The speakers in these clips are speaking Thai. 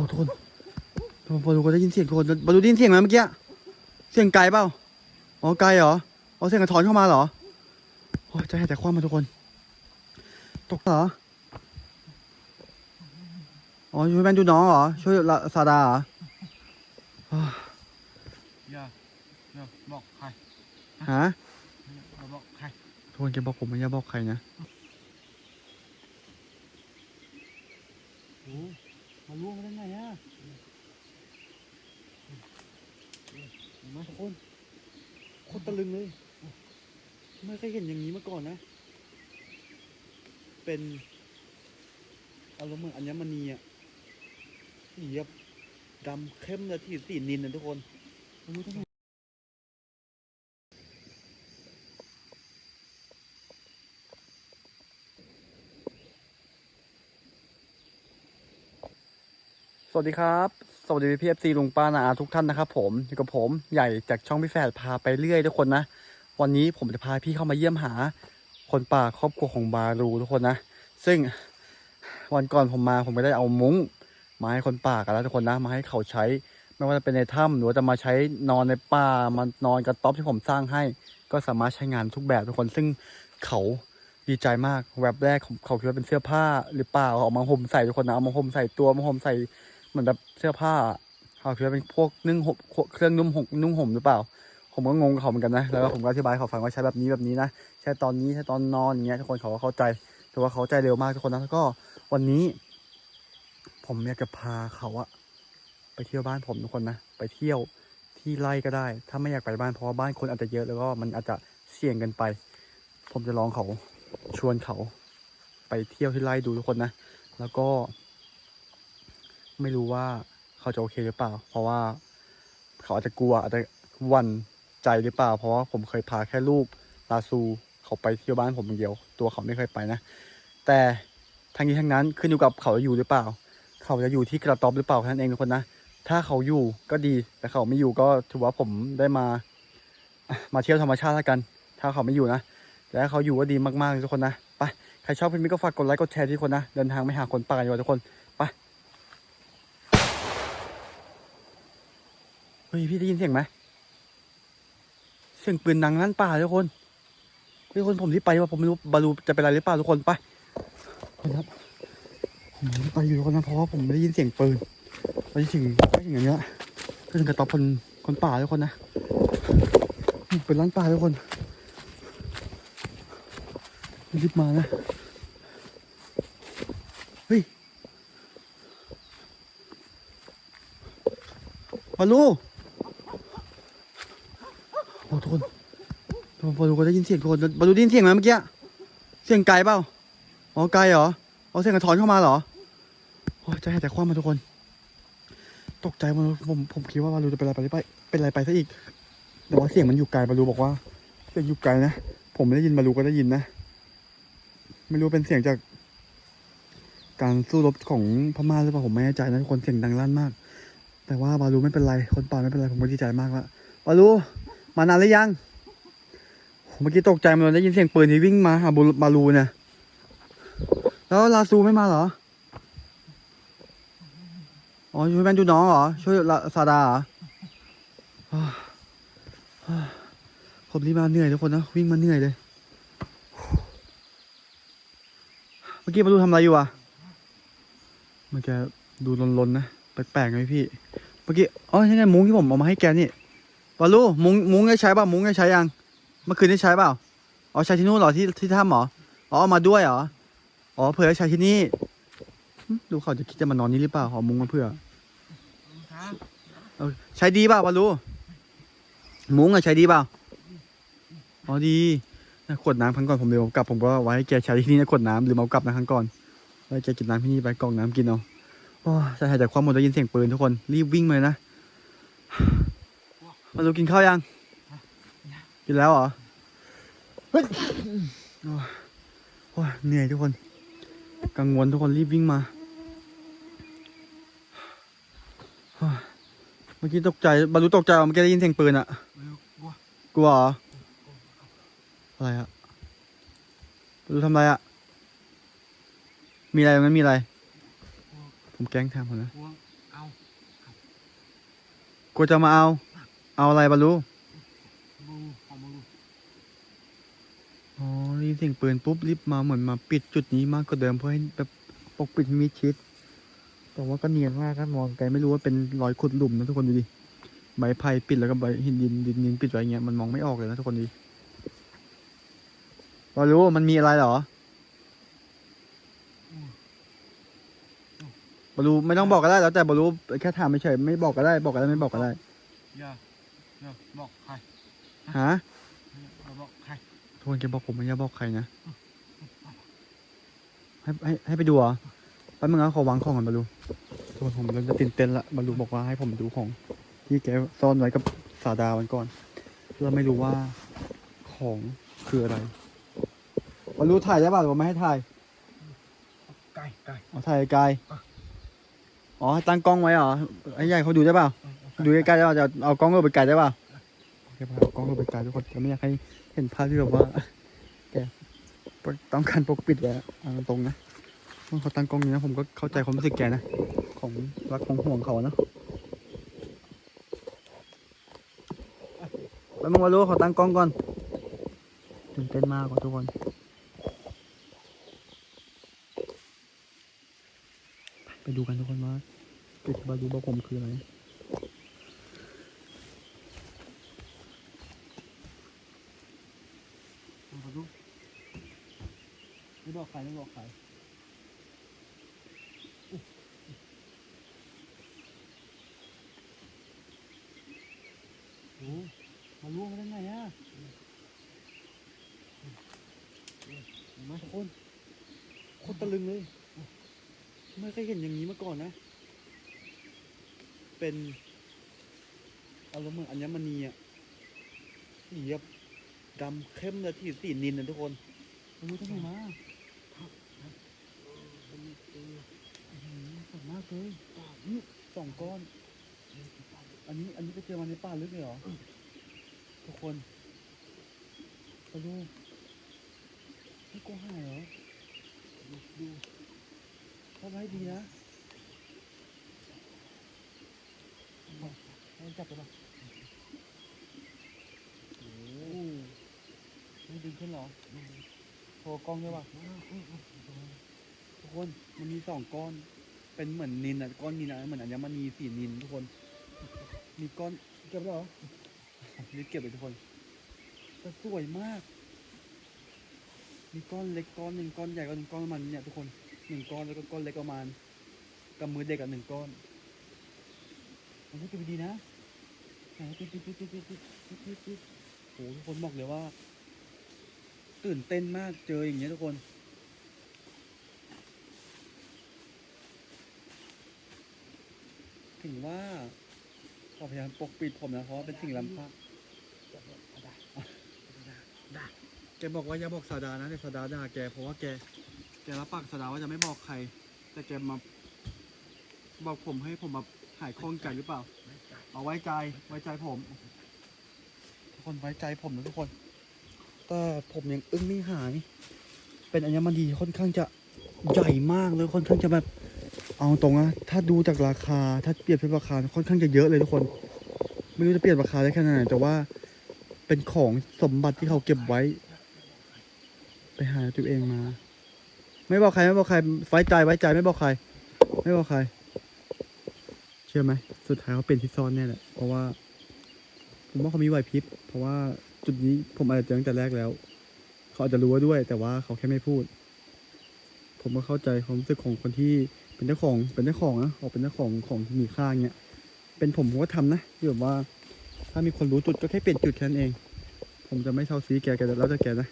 อ้ทุกคนบอลลูก็ได้ยินเสียงทุกคนบอลลูได้ยินเสียงไหมเมื่อกี้เสียงไกลเปล่าอ๋อไกลเหรออ๋อเสียงกระถอนเข้ามาเหรอโอ้ยใจหายใจคว่ำมาทุกคน ตกเหรออ๋อช่วยแม่ดูน้องเหรอช่วยละซาดาเหรออ้าวอย่าอย่าบอกใครฮะอย่าบอกใครทุกคนแกบอกผมไม่อย่าบอกใครนะ โอ้ มาล่วงได้ไงอะเห็นไหมทุกคนโคตรตะลึงเลย ไม่เคยเห็นอย่างนี้มาก่อนนะ เป็นอารมณ์เหมือนอัญมณีอะสีแบบดำเข้มเลยที่สีนินนะทุกคนไม่รู้ทำไม ส วัสดีครับ สวัสดีพี่เอฟซีลุงป้านาอาทุกท่านนะครับผมอยู่กับผมใหญ่จากช่องพี่แฝดพาไปเรื่อยทุกคนนะ วันนี้ผมจะพาพี่เข้ามาเยี่ยมหา คนป่าครอบครัวของบารูทุกคนนะ ซึ่งวันก่อนผมมาผมไม่ได้เอามุ้งมาให้คนป่ากันแล้วทุกคนนะ มาให้เขาใช้ ไม่ว่าจะเป็นในถ้ำหรือว่าจะมาใช้นอนในป่ามานอนกระต๊อบที่ผมสร้างให้ ก็สามารถใช้งานทุกแบบทุกคน ซึ่งเขาดีใจมากแวบแรกเขาเขาคิดว่าเป็นเสื้อผ้าหรือเปล่าเอามาห่มใส่ทุกคนนะเอามาห่มใส่ตัวมาห่มใส่ เหมือนแบบเสื้อผ้าเขาคิดว่าเป็นพวกนึ่งหมเครื่องนุ่มห่มนุ่งห่มหรือเปล่า ผมก็งงกับเขาเหมือนกันนะ แล้วก็ผมก็อธิบายเขาฟังว่าใช้แบบนี้แบบนี้นะ ใช้ตอนนี้ใช้ตอนนอนอย่างเงี้ยทุกคนเขาก็เข้าใจแต่ว่าเขาใจเร็วมากทุกคนนะแล้วก็วันนี้ ผมอยากจะพาเขาอะไปเที่ยวบ้านผมทุกคนนะ ไปเที่ยวที่ไร่ก็ได้ ถ้าไม่อยากไปบ้านเพราะว่าบ้านคนอาจจะเยอะแล้วก็มันอาจจะเสี่ยงกันไป ผมจะลองเขาชวนเขา ไปเที่ยวที่ไร่ดูทุกคนนะ แล้วก็ ไม่รู้ว่าเขาจะโอเคหรือเปล่า เพราะว่าเขาอาจจะกลัวอาจจะวันใจหรือเปล่า เพราะว่าผมเคยพาแค่ลูกลาซูเขาไปเที่ยวบ้านผมเดียว ตัวเขาไม่เคยไปนะ แต่ทั้งนี้ทั้งนั้นขึ้นอยู่กับเขาจะอยู่หรือเปล่า เขาจะอยู่ที่กระต๊อบหรือเปล่าแค่นั้นเองทุกคนนะ ถ้าเขาอยู่ก็ดี แต่เขาไม่อยู่ก็ถือว่าผมได้มา มาเที่ยวธรรมชาติแล้วกัน ถ้าเขาไม่อยู่นะ แต่ถ้าเขาอยู่ก็ดีมากๆทุกคนนะ ไป ใครชอบคลิปนี้ก็ฝากกดไลค์ กดแชร์ที่ทุกคนนะ เดินทางไม่หาคนป่ากันดีกว่าทุกคน ไป เฮ้ยพี่ได้ยินเสียงไหมเสียงปืนดังลั่นป่าทุกคนทุกคนผมรีบไปว่าผมไม่รู้บาลูจะเป็นอะไรหรือเปล่าทุกคนไปครับผมไปอยู่ทุกคนนะเพราะว่าผมไม่ได้ยินเสียงปืนไปถึงไปถึงอย่างเงี้ยก็ถึงกระต๊อบคนคนป่าทุกคนนะเป็นร้านป่าทุกคนรีบมานะเฮ้ยบาลู โอ้ทุกคน บอลูก็ได้ยินเสียงคนบอลูได้ยินเสียงไหมเมื่อกี้ เสียงไกลเปล่า อ๋อไกลเหรอ อ๋อเสียงกระถอนเข้ามาเหรอ โอ้ยใจหายใจคว่ำมาทุกคน ตกใจบอลลูผมผมคิดว่าบอลูจะเป็นอะไรไปหรือไปเป็นอะไรไปซะอีก แต่ว่าเสียงมันอยู่ไกลบอลูบอกว่า เสียงอยู่ไกลนะ ผมไม่ได้ยินบอลูก็ได้ยินนะ ไม่รู้เป็นเสียงจาก การสู้รบของพม่าหรือเปล่าผมไม่แน่ใจนะทุกคนเสียงดังลั่นมาก แต่ว่าบาลูไม่เป็นไร คนป่าไม่เป็นไรผมก็ดีใจมากละบาลูมานานหรือยัง เมื่อกี้ตกใจมันได้ยินเสียงปืนที่วิ่งมาหาบูบาลูเนี่ยแล้วลาซูไม่มาเหรอ อ๋อช่วยแม่ดูน้องเหรอ ช่วยลาซาดาเหรอผมนี่มาเหนื่อยทุกคนนะ วิ่งมาเหนื่อยเลย เมื่อกี้บาลูทำอะไรอยู่อะเมื่อกี้ดูลนๆนะแปลกๆไงพี่ เมื่อกี้อ๋อยังไงมุ้งที่ผมเอามาให้แกนี่บอลลูมุ้งมุ้งได้ใช้เปล่ามุ้งได้ใช้ยัง เมื่อคืนได้ใช้เปล่าอ๋อใช้ที่นู่นเหรอที่ที่ถ้ำเหรออ๋อเอามาด้วยเหรออ๋อเผื่อได้ใช้ที่นี่หึดูเขาจะคิดจะมานอนนี่หรือเปล่าเอามุ้งมาเผื่อครับเอาใช้ดีเปล่าบอลลูมุ้งอะใช้ดีเปล่าอ๋อดีนะขวดน้ำครั้งก่อนผมเร็วกลับผมก็ไว้ให้แกใช้ที่นี่นะขวดน้ำหรือเอากลับนะครั้งก่อนไว้ให้แกกินน้ำที่นี่ไปกรอกน้ำกินเอาโอ้ใช่หายใจความหมดได้ยินเสียงปืนทุกคนรีบวิ่งมาเลยนะบอลลูกินข้าวยัง กินแล้วเหรอเฮ้ยโอ้ยโอ้ยเหนื่อยทุกคน กังวลทุกคนรีบวิ่งมาโอ้ยเมื่อกี้ตกใจบรรลุตกใจเมื่อกี้ได้ยินเสียงปืนอะไม่รู้กลัวกลัวเหรออะไรอะบรรลุทำอะไรอะมีอะไรตรงนั้นมีอะไร ผมแกล้งทำคนนะกลัวอากูจะมาเอา เอาอะไรบาลู บูของบู อ๋อได้ยินเสียงปืนปุ๊บรีบมาเหมือนมาปิดจุดนี้มากกว่าเดิมเพื่อให้แบบปกปิดให้มิดชิด แต่ว่าก็เนียนมากครับมองไกลไม่รู้ว่าเป็นรอยขุดหลุมนะทุกคนดูดิใบไผ่ปิดแล้วก็ใบหินดินดินดินปิดไว้เงี้ยมันมองไม่ออกเลยนะทุกคนดูดิบาลูมันมีอะไรเหรอบอลูไม่ต้องบอกก็ได้แล้วแต่บอลูแค่ถามไม่เฉยไม่บอกก็ได้บอกก็ได้ไม่บอกก็ได้อย่าอย่าบอกใครฮะอย่าบอกใคร ทุกคนแกบอกผมไม่อย่าบอกใครนะ ให้ให้ให้ไปดูเหรอแป๊บนึงนะขอวางของก่อนบอลูทุกคนผมเริ่มจะตื่นเต้นละบอลูบอกว่าให้ผมดูของ ที่แกซ่อนไว้กับสาดาวันก่อนเพื่อไม่รู้ว่าของคืออะไรบอลูถ่ายได้ป่ะหรือว่าไม่ให้ถ่ายไก่ไก่เอาถ่ายไกลๆอ๋อให้ตั้งกล้องไว้เหรอไอ้ใหญ่เขาดูได้เปล่าดูใกล้ๆได้ป่ะจะเอากล้องเราไปไกลได้ป่ะ โอเคพากล้องเราไปไกลทุกคนก็ไม่อยากให้เห็นภาพที่แบบว่า แกต้องการปกปิดไว้อะตรงนะเมื่อเขาตั้งกล้องนี้นะผมก็เข้าใจความรู้สึกแกนะ ของรักของห่วงเขาเนอะแล้วมึงมารู้เขาตั้งกล้องก่อนตื่นเต้นมากกว่าทุกคนไปดูกันทุกคนว่าปิดบารูบอกผมคืออะไร มาดู ไม่บอกใครไม่บอกใครโอ้มาล่วงมาได้ไงอะเห็นไหมทุกคนโคตรตะลึงเลย ไม่เคยเห็นอย่างนี้มาก่อนนะ เป็นอารมณ์เหมือนอัญมณีอะสีแบบดำเข้มเลยที่สีนินนะทุกคนไม่รู้ทำไมมาอื้อหือ สวยมากเลยนี่สองก้อน อันนี้อันนี้ไปเจอมาในป่าลึกเลยเหรอ ทุกคนไปดูไม่กลัวหายเหรอดูดูเข้าไว้ดีนะให้จับไปปะโอ้โหไม่ดึงขึ้นเหรอโชว์กล้องได้ปะทุกคนมันมีสองก้อน เป็นเหมือนนินอะก้อนนินอะเหมือนอัญมณีสีนินทุกคน มีก้อนเก็บหรอนี่เก็บไปทุกคนแต่สวยมาก มีก้อนเล็กก้อนหนึ่งก้อนใหญ่ก้อนหนึ่งก้อนมันเนี่ยทุกคนหนึ่งก้อนแล้วก็ก้อนเล็กประมาณกับมือเด็กอะหนึ่งก้อนมันก็ดูดีนะติ๊ดติ๊ดติ๊ดติ๊ดติ๊ดติ๊ดโหทุกคนบอกเลยว่า ตื่นเต้นมากเจออย่างเงี้ยทุกคน ถึงว่าเขาพยายามปกปิดผมนะเพราะว่าเป็นสิ่งล้ำค่าแกบอกว่าอย่าบอกสาดานะแต่สาดาด่าแกเพราะว่าแก แกรับปากสาดาว่าจะไม่บอกใคร แต่แกมาบอกผมให้ผมแบบหายคล่องใจหรือเปล่า เอาไว้ใจไว้ใจผม ทุกคนไว้ใจผมนะทุกคน แต่ผมยังอึ้งไม่หาย เป็นอัญมณีค่อนข้างจะใหญ่มากเลยค่อนข้างจะแบบ เอาตรงนะถ้าดูจากราคาถ้าเปรียบเทียบราคาค่อนข้างจะเยอะเลยทุกคน ไม่รู้จะเปรียบราคาได้แค่ไหนแต่ว่าเป็นของสมบัติที่เขาเก็บไว้ ไปหาตัวเองมา ไม่บอกใครไม่บอกใครไว้ใจไว้ใจไม่บอกใคร ไม่บอกใคร เชื่อไหมสุดท้ายเขาเป็นที่ซ่อนเนี่ยแหละเพราะว่าผมว่าเขามีไหวพริบเพราะว่าจุดนี้ผมอาจจะเจอตั้งแต่แรกแล้ว เขาอาจจะรู้ว่าด้วย แต่ว่าเขาแค่ไม่พูด ผมก็เข้าใจความรู้สึกของคนที่ เป็นเจ้าของเป็นเจ้าของนะออกเป็นเจ้าของของที่มีค่าเงี้ยเป็นผมผมก็ทำนะที่แบบว่า ถ้ามีคนรู้จุดก็แค่เปลี่ยนจุดแค่นั้นเอง ผมจะไม่เท่าซีแกแกแล้วแต่แกนะ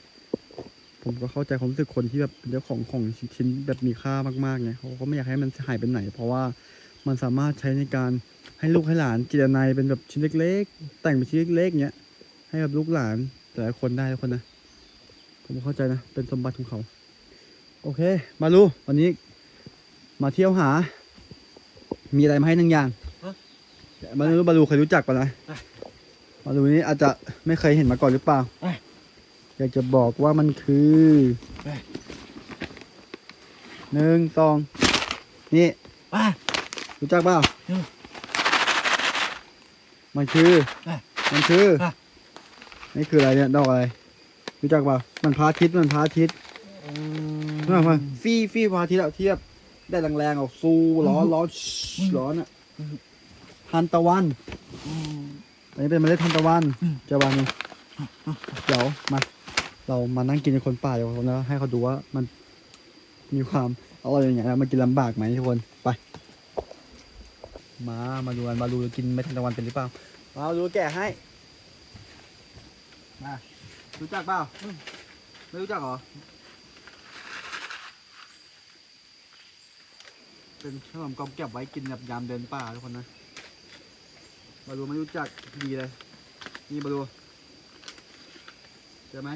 ผมก็เข้าใจความรู้สึกคนที่แบบเป็นเจ้าของของชิ้นแบบมีค่ามากๆไงเขาก็ไม่อยากให้มันหายไปไหน เพราะว่ามันสามารถใช้ในการให้ลูกให้หลานจิตนาเป็นแบบชิ้นเล็ก ๆ แต่งเป็นชิ้นเล็กๆเงี้ยให้กับลูกหลานแต่ละคนได้ทุกคนนะผมเข้าใจนะเป็นสมบัติของเขา โอเค มาลูวันนี้ มาเที่ยวหา มีอะไรมาให้หนึ่งอย่างมาลูบาลูเคยรู้จักปะนะมาลูนี้อาจจะไม่เคยเห็นมาก่อนหรือเปล่าอยากจะบอกว่ามันคือหนึ่งสองนี่ว้ารู้จักเปล่าอืมมันคืออะมันคืออะนี่คืออะไรเนี่ยดอกอะไรรู้จักเปล่ามันพระอาทิตย์มันพระอาทิตย์มามาฟี่ฟี่พระอาทิตย์อะเทียบ ได้แรงๆออกฟูร้อนร้อนร้อนอะทานตะวันอันนี้เป็นเมล็ดทานตะวันจะวางนี่เดี๋ยวมาเรามานั่งกินในคนป่าเดี๋ยวแล้วให้เขาดูว่ามันมีความอร่อยอย่างไงแล้วมันกินลำบากไหมทุกคนไปมามาดูกันมาดูกินเม็ดทานตะวันเป็นหรือเปล่ามาดูแกะให้มารู้จักเปล่าไม่รู้จักเหรอ เป็นขนมกอบเก็บไว้กินแบบยามเดินป่าทุกคนนะมาดูไม่รู้จักดีเลย นี่มาดูเจอไหม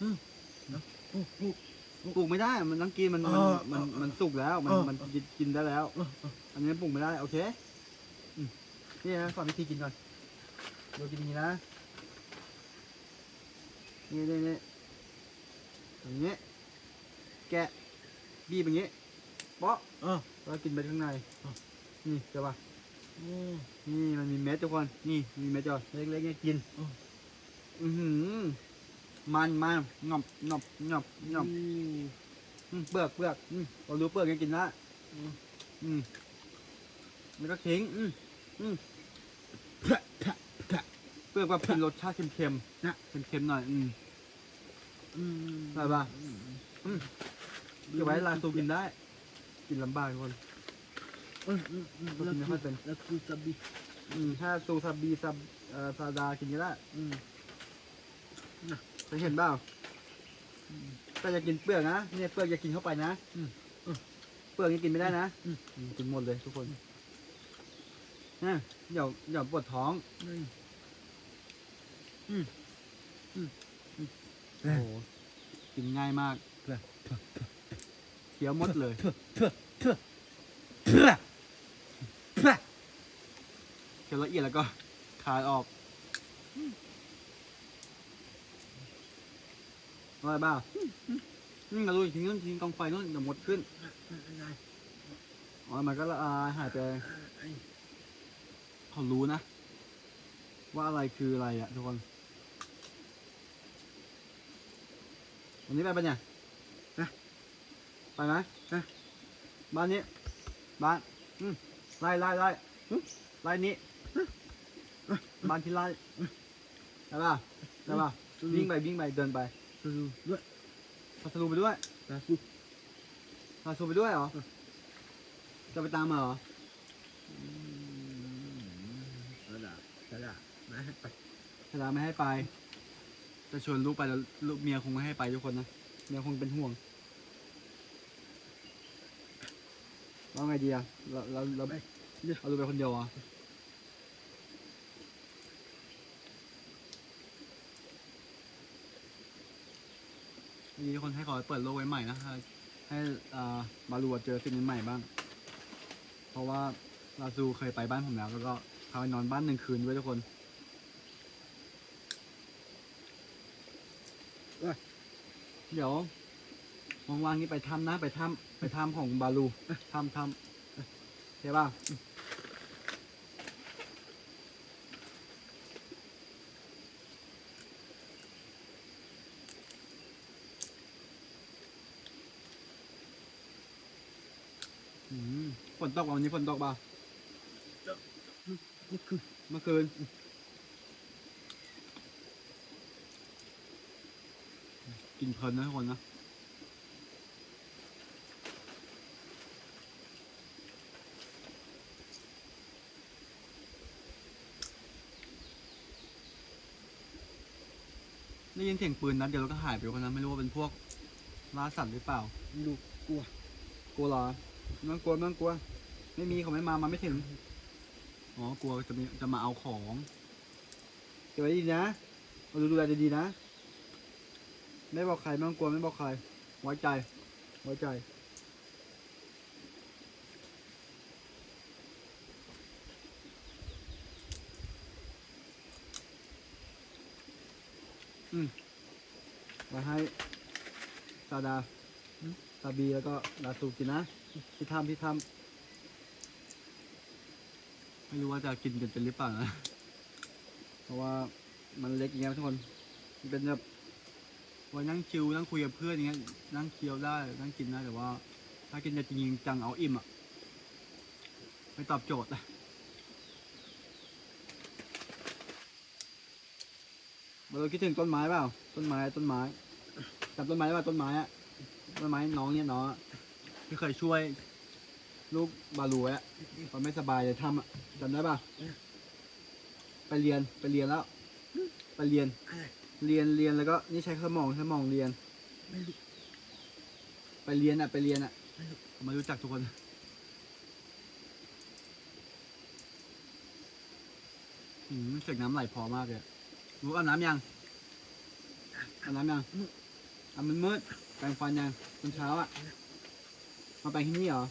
อืมเนอะปลูกไม่ได้ มันต้องกินมันมันมันมันสุกแล้ว มันมันกินกินได้แล้ว อันนี้ปลูกไม่ได้ โอเคนี่นะสอนวิธีกินก่อนดูกินองนี้นะ นี่นี่นี่อย่างนี้ แกะ บีบอย่างนี้ เปาะเออแล้วกินไปข้างในอะนี่ใช่ปะอืมนี่มันมีเม็ดทุกคน นี่มีเม็ดจ้ะเล็กๆเนี่ยกินอืมอือหือมันมันงอบงอบงอบงอบอืมเปลือกเปลือกอืมเรารู้เปลือกยังกินได้อืมอืมแล้วก็ทิ้งอืมอืมเปลือกแบบเป็นรสชาติเค็มๆนะเค็มๆหน่อย อืมอืมได้ปะอืมเก็บไว้ลาตูกินได้ กินลำบากทุกคนอืมอืมอืมเรากินไม่ค่อยเป็นแล้วคือซาบิอืมถ้าซูซาบีซาเอ่อซาดากินก็ได้อืมเคยเห็นเปล่าแต่อย่ากินเปลือกนะเนี่ยเปลือกอย่ากินเข้าไปนะอืมเปลือกนี่กินไม่ได้นะอืมอืมกินหมดเลยทุกคนนะเดี๋ยวเดี๋ยวปวดท้องอืมโอ้โหกินง่ายมาก เคี้ยวหมดเลยเพื่อเพื่อเพื่อเพื่อเพื่อเคี้ยวละเอียดแล้วก็คายออกอะไรบ้างอืมเราดูอีกทีนึงทิ้งกองไฟนู่นเดี๋ยวหมดขึ้นอะไรอ๋อมันก็ละอายหายไปเขารู้นะ ว่าอะไรคืออะไรอะทุกคนวันนี้ไปปะเนี่ยนะ ไปไหมนะบ้านนี้ บ้านอืมไล่ไล่ไล่อืมไล่นี้อืมบ้านที่ไล่ได้ป่ะได้ป่ะวิ่งไปวิ่งไปเดินไปดูด้วยพาสลูไปด้วยตาสุพาสลูไปด้วยเหรอจะไปตามมาเหรอสระดาสระดานะไปชดาไม่ให้ไป จะชวนลูกไปแล้วลูกเมียคงไม่ให้ไปทุกคนนะ เมียคงเป็นห่วง ว่าไงดีอะเราเราเราเราดูไปคนเดียวเหรอะมีคนให้ขอเปิดโลกไว้ใหม่นะให้ให้อ่ามารูเจอสิ่งใหม่ๆบ้าง เพราะว่าลาซูเคยไปบ้านผมแล้ว แล้วก็พาไปนอนบ้านหนึ่งคืนด้วยทุกคนเดี๋ยว ว่างๆนี้ไปถ้ำนะ ไปถ้ำไปถ้ำของบาลูถ้ำถ้ำใช่ป่ะฝนตกวันนี้ฝนตกป่ะนี่คือเมื่อคืนกินเพลินนะทุกคนนะ ได้ยินเสียงปืนนัดเดียวแล้วก็หายไปคนนั้นไม่รู้ว่าเป็นพวกล่าสัตว์หรือเปล่าลูกกลัวกลัวเหรอไม่ต้องกลัวไม่ต้องกลัว ไม่มีเขาไม่มามาไม่ถึงอ๋อกลัวจะมีจะมาเอาของเก็บไว้ดีนะเราดูดูแลดีๆนะ ไม่บอกใครไม่ต้องกลัวไม่บอกใครไว้ใจไว้ใจ อืม ไว้ให้ซาดาซาบีแล้วก็ลาซูกินนะที่ทำที่ทำไม่รู้ว่าจะกินกันเป็นหรือเปล่านะราะว่ามันเล็กอย่างเงี้ยทุกคนมันเป็นแบบไวันนั่งชิวนั่งคุยกับเพื่อนอย่างเงี้ยนั่งเคี้ยวได้นั่งกินได้แต่ว่า ถ้ากินจะจริงๆจังเอาอิ่มอะไม่ตอบโจทย์นะเราคิดถึงต้นไม้เปล่า ต้นไม้ต้นไม้ จำต้นไม้ได้ป่ะต้นไม้อะต้นไม้น้องเนี่ยน้องอะที่เคยช่วย ลูกบาลูอะตอนไม่สบายเลยทำอะจำได้ป่ะไปเรียนไปเรียนแล้ว ไปเรียน เรียนเรียนแล้วก็นี่ใช้สมองสมองเรียนไม่รู้ไปเรียนอะไปเรียนอะมารู้จักทุกคนอืมเสียงน้ำไหลพอมากเลยรู้อาบน้ำยังอาบน้ำยัง อะมันมืดแปรงฟันยังตอนเช้าอะ มาแปรงที่นี่เหรอ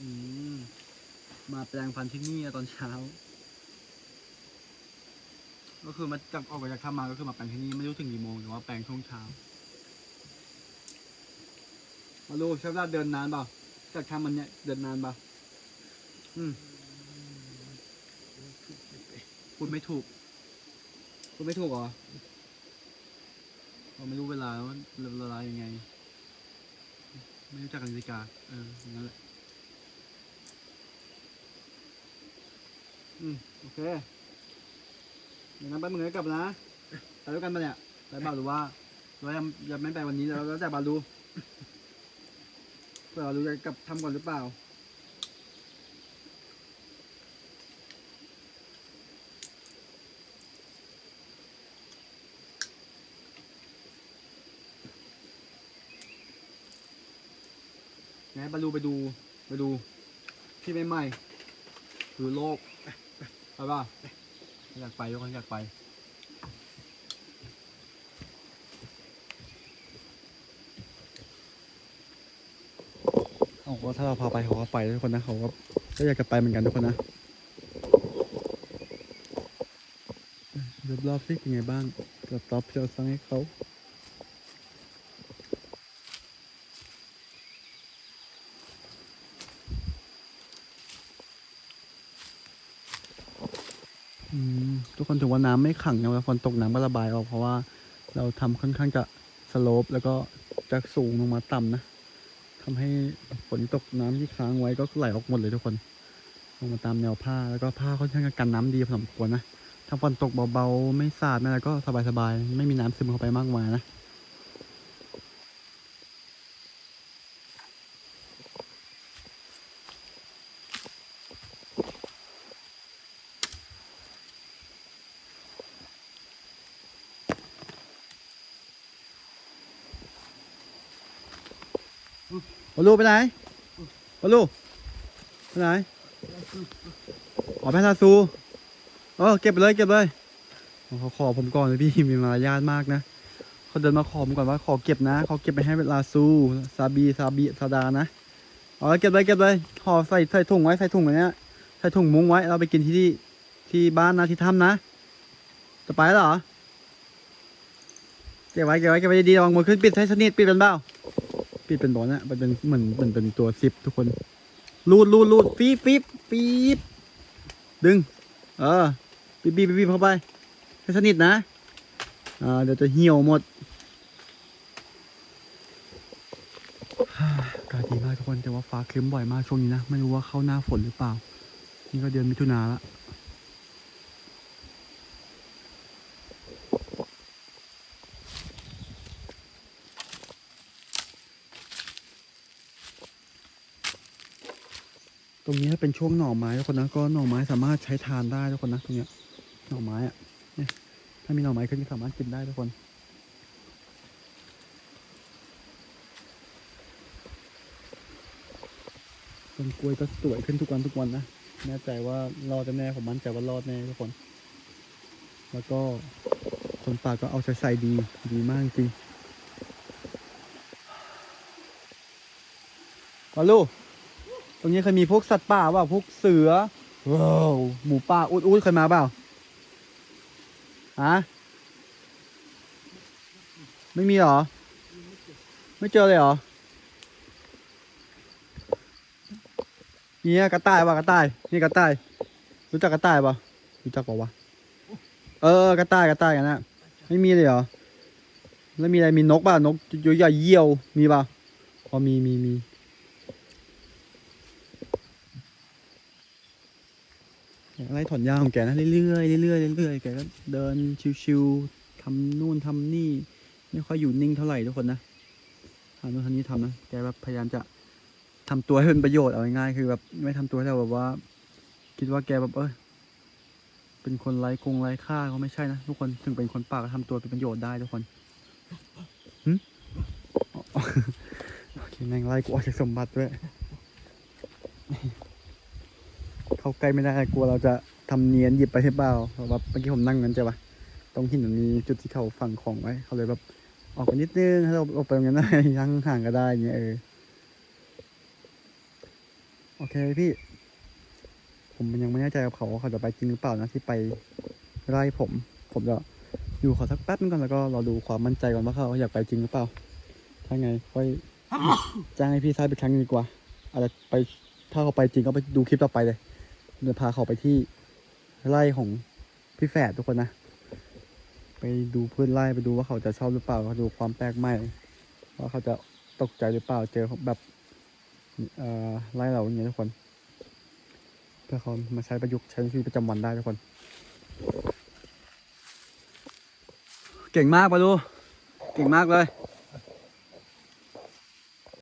อืม มาแปรงฟันที่นี่อะตอนเช้า ก็คือมาจากออกมาจากทำมาก็คือมาแปรงที่นี่ไม่รู้ถึงกี่โมงแต่ว่าแปรงช่วงเช้ามาดูใช้เวลาเดินนานเปล่าจากทำมันเนี่ยเดินนานเปล่าอืมพูดไม่ถูกพูดไม่ถูกเหรอ เราไม่รู้เวลาว่าเวลายยังไง ไม่รู้จักนาฬิกาเอออย่างนั้นแหละ อืม โอเคเดี๋ยวนั้นไปมึงก็กลับนะไปด้วยกันปะเนี่ยไปบ้าหรือว่าหรือว่ายังยังไม่ไปวันนี้แล้วแล้วแต่บาลูเผื่อบาลูจะกลับทำก่อนหรือเปล่า ไงบาลูไปดูไปดูที่ใหม่ๆคือโลกไปป่ะอยากไปทุกคนอยากไปเขาก็ถ้าเราพาไปเขาก็ไปทุกคนนะเขาก็ก็อยากจะไปเหมือนกันทุกคนนะรอบๆสิเป็นไงบ้างจะตอบจะสั่งให้เขา อืมทุก คนถึงว่าน้ำไม่ขังนะเวลาฝนตกน้ำก็ระบายออกเพราะว่าเราทำค่อนข้างจะสโลปแล้วก็จากสูงลงมาต่ำนะทำให้ฝนตกน้ำที่ค้างไว้ก็ไหลออกหมดเลยทุกคนลงมาตามแนวผ้าแล้วก็ผ้าค่อนข้างจะกันน้ำดีพอสมควรนะถ้าฝนตกเบาๆไม่สาดไม่อะไรก็สบายๆไม่มีน้ำซึมเข้าไปมากมายนะ บอลลูไปไหนบอลลูไปไหนอ๋อไปลาซูเออเก็บไปเลยเก็บเลยเขาขอผมก่อนเลยพี่มีมารยาทมากนะเขาเดินมาขอผมก่อนว่าขอเก็บนะเขาเก็บไปให้ลาซูซาบีซาบีซาดานะอ๋อเก็บเลยเก็บเลยห่อใส่ใส่ถุงไว้ใส่ถุงอันเนี้ยใส่ถุงมุ้งไว้เราไปกินที่ที่ที่บ้านนะที่ถ้ำนะจะไปเหรอเก็บไว้เก็บไว้เก็บไว้ดีๆระวังมือขึ้นปิดให้สนิทปิดเป็นเปล่า ปิดเป็นบอลนะมันเป็นเหมือนเหมือนเป็นตัวซิปทุกคนรูดรูดรูดฟีบฟีบฟีบดึง เออบีบบีบบีบเข้าไปให้สนิทนะอ่าเดี๋ยวจะเหี่ยวหมดอากาศดีมากทุกคนแต่ว่าฟ้าครึ้มบ่อยมากช่วงนี้นะ ไม่รู้ว่าเข้าหน้าฝนหรือเปล่า นี่ก็เดือนมิถุนาละ รงนี้ถ้าเป็นช่วงหน่อไม้ทุกคนนะ ก็หน่อไม้สามารถใช้ทานได้ทุกคนนะ ตรงเนี้ยหน่อไม้อะถ้ามีหน่อไม้ขึ้นก็สามารถกินได้ทุกคนต้นกล้วยก็สวยขึ้นทุกวันทุกวันนะแน่ใจว่ารอดแน่ผมมั่นใจว่ารอดแน่ทุกคน แล้วก็คนป่าก็เอาใจใส่ดีดีมากจริงมาลูก ตรงนี้เคยมีพวกสัตว์ป่าเปล่าพวกเสือว้าวหมูป่าอุดอุดเคยมาเปล่าฮะไม่มีหรอ ไม่เจอเลยหรอเนี่ยกระต่ายป่ะกระต่ายนี่กระต่าย รู้จักกระต่ายป่ะรู้จักเปล่าวะเออกระต่ายกระต่ายกันนะไม่มีเลยเหรอแล้วมีอะไรมีนกป่ะนกยใหญ่เยี่ยวมีป่ะพอมีมีมี ไล่ถอนหญ้าของแกนะเรื่อยๆเรื่อยๆเรื่อยๆแกก็เดินชิวๆทำนู่นทำนี่ ไม่ค่อยอยู่นิ่งเท่าไหร่ทุกคนนะทำนู่นทำนี่ทำนะแกแบบพยายามจะทำตัวให้เป็นประโยชน์เอาง่ายๆคือแบบไม่ทำตัวให้เราแบบว่า คิดว่าแกแบบเออเป็นคนไร้คงไร้ค่าก็ไม่ใช่นะทุกคนถึงเป็นคนปาก็ทำตัวเป็นประโยชน์ได้ทุกคนหึโอเคแม่งไล่กูออกจากสมบัติด้วย เข้าใกล้ไม่ได้กลัวเราจะทำเนียนหยิบไปให้เปล่าเพราะว่าเมื่อกี้ผมนั่งนั้นใช่ปะตรงหินตรงนี้จุดที่เขาฝังของไว้ เขาเลยแบบออกไปนิดนึงถ้าเราออกไปตรงนั้นได้ยังห่างก็ได้เงี้ยเออโอเคพี่ ผมยังไม่แน่ใจกับเขาว่าเขาจะไปจริงหรือเปล่านะที่ไปไล่ผม ผมจะอยู่ขอสักแป๊บนึงก่อนแล้วก็รอดูความมั่นใจก่อนว่าเขาอยากไปจริงหรือเปล่า ถ้าไงค่อยจ้างให้พี่ทรายไปครั้งนึงดีกว่าอาจจะไปถ้าเขาไปจริงก็ไปดูคลิปต่อไปเลย เดี๋ยวพาเขาไปที่ไร่ของพี่แฝดทุกคนนะ ไปดูพืชไร่ไปดูว่าเขาจะชอบหรือเปล่าดูความแปลกใหม่ ว่าเขาจะตกใจหรือเปล่าเจอแบบไร่เราอย่างเงี้ยทุกคน เพื่อเขามาใช้ประยุกต์ใช้ในชีวิตประจำวันได้ทุกคน เก่งมากปะลูเก่งมากเลย